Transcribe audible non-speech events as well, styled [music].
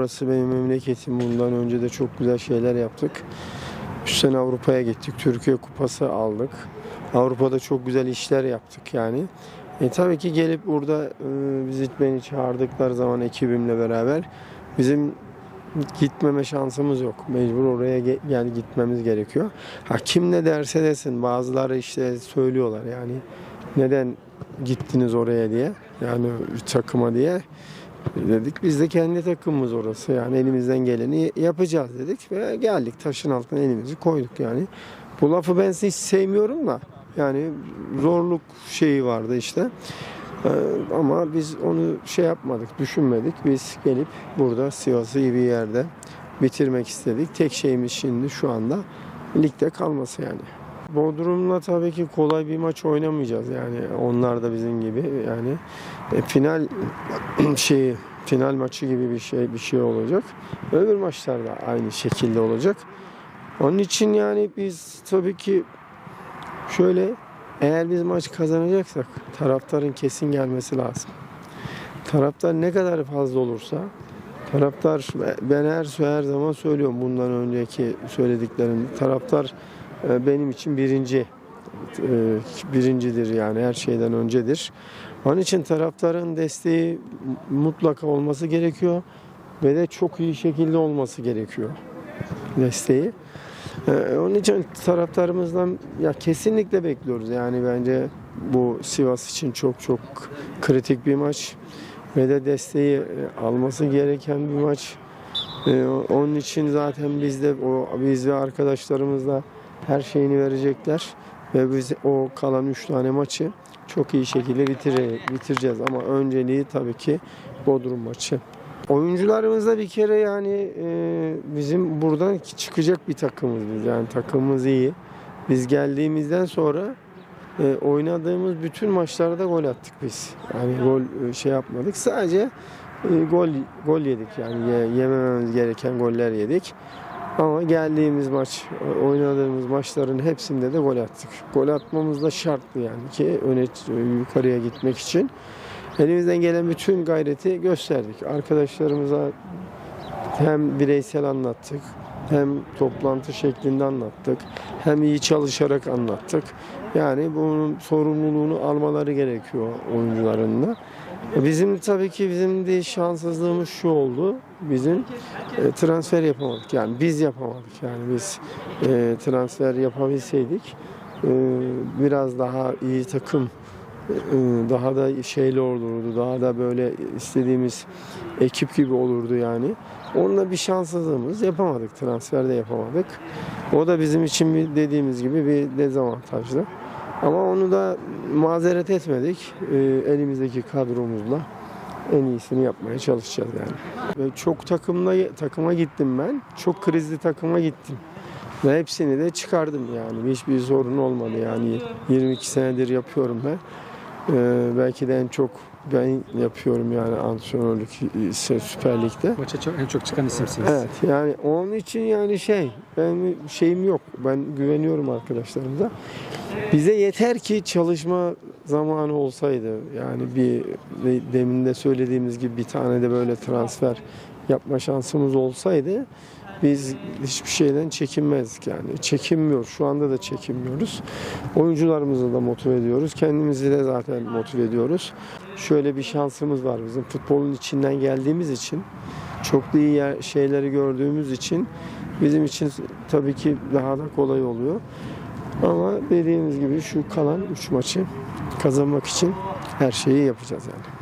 burası benim memleketim. Bundan önce de çok güzel şeyler yaptık. Bu sene Avrupa'ya gittik. Türkiye Kupası aldık. Avrupa'da çok güzel işler yaptık yani. E tabii ki gelip burada e, vizit beni çağırdıkları zaman ekibimle beraber bizim gitmeme şansımız yok. Mecbur oraya ge- yani gitmemiz gerekiyor. Ha kim ne derse desin bazıları işte söylüyorlar yani neden gittiniz oraya diye yani takıma diye dedik biz de kendi takımımız orası yani elimizden geleni yapacağız dedik ve geldik taşın altına elimizi koyduk yani. Bu lafı ben hiç sevmiyorum da yani zorluk şeyi vardı işte. Ee, ama biz onu şey yapmadık, düşünmedik. Biz gelip burada Sivas'ı iyi bir yerde bitirmek istedik. Tek şeyimiz şimdi şu anda ligde kalması yani. Bodrum'la tabii ki kolay bir maç oynamayacağız yani onlar da bizim gibi yani e, final [clears throat] şeyi final maçı gibi bir şey bir şey olacak. Öbür maçlar da aynı şekilde olacak. Onun için yani biz tabii ki şöyle eğer biz maç kazanacaksak taraftarın kesin gelmesi lazım. Taraftar ne kadar fazla olursa taraftar ben her her zaman söylüyorum bundan önceki söylediklerim taraftar benim için birinci e, birincidir yani her şeyden öncedir. Onun için taraftarın desteği mutlaka olması gerekiyor ve de çok iyi şekilde olması gerekiyor desteği. Ee, onun için taraftarımızdan ya kesinlikle bekliyoruz. Yani bence bu Sivas için çok çok kritik bir maç ve de desteği e, alması gereken bir maç. Ee, onun için zaten biz de o biz ve arkadaşlarımız da her şeyini verecekler ve biz o kalan 3 tane maçı çok iyi şekilde bitire, bitireceğiz ama önceliği tabii ki Bodrum maçı. Oyuncularımızda bir kere yani e, bizim buradan çıkacak bir takımız biz. Yani takımımız iyi. Biz geldiğimizden sonra e, oynadığımız bütün maçlarda gol attık biz. Yani gol e, şey yapmadık. Sadece e, gol gol yedik yani ye- yemememiz gereken goller yedik. Ama geldiğimiz maç, oynadığımız maçların hepsinde de gol attık. Gol atmamız da şarttı yani ki öne yukarıya gitmek için. Elimizden gelen bütün gayreti gösterdik. Arkadaşlarımıza hem bireysel anlattık, hem toplantı şeklinde anlattık, hem iyi çalışarak anlattık. Yani bunun sorumluluğunu almaları gerekiyor oyuncuların da. Bizim tabii ki bizim de şanssızlığımız şu oldu. Bizim e, transfer yapamadık. Yani biz yapamadık. Yani biz e, transfer yapabilseydik e, biraz daha iyi takım daha da şeyli olurdu. Daha da böyle istediğimiz ekip gibi olurdu yani. Onunla bir şanssızlığımız yapamadık. Transfer de yapamadık. O da bizim için bir dediğimiz gibi bir dezavantajlı. Ama onu da mazeret etmedik. E, elimizdeki kadromuzla en iyisini yapmaya çalışacağız yani. Ve çok takımla takıma gittim ben. Çok krizli takıma gittim. Ve hepsini de çıkardım yani. Hiçbir sorun olmadı yani. 22 senedir yapıyorum ben. Ee, belki de en çok ben yapıyorum yani antrenörlük e, Süper Lig'de. Maça çok, en çok çıkan isimsiniz. Evet yani onun için yani şey ben şeyim yok. Ben güveniyorum arkadaşlarımıza. Bize yeter ki çalışma zamanı olsaydı yani bir demin de söylediğimiz gibi bir tane de böyle transfer yapma şansımız olsaydı biz hiçbir şeyden çekinmezdik yani. Çekinmiyor. Şu anda da çekinmiyoruz. Oyuncularımızı da motive ediyoruz. Kendimizi de zaten motive ediyoruz. Şöyle bir şansımız var bizim futbolun içinden geldiğimiz için çok da iyi şeyleri gördüğümüz için bizim için tabii ki daha da kolay oluyor. Ama dediğimiz gibi şu kalan 3 maçı kazanmak için her şeyi yapacağız yani.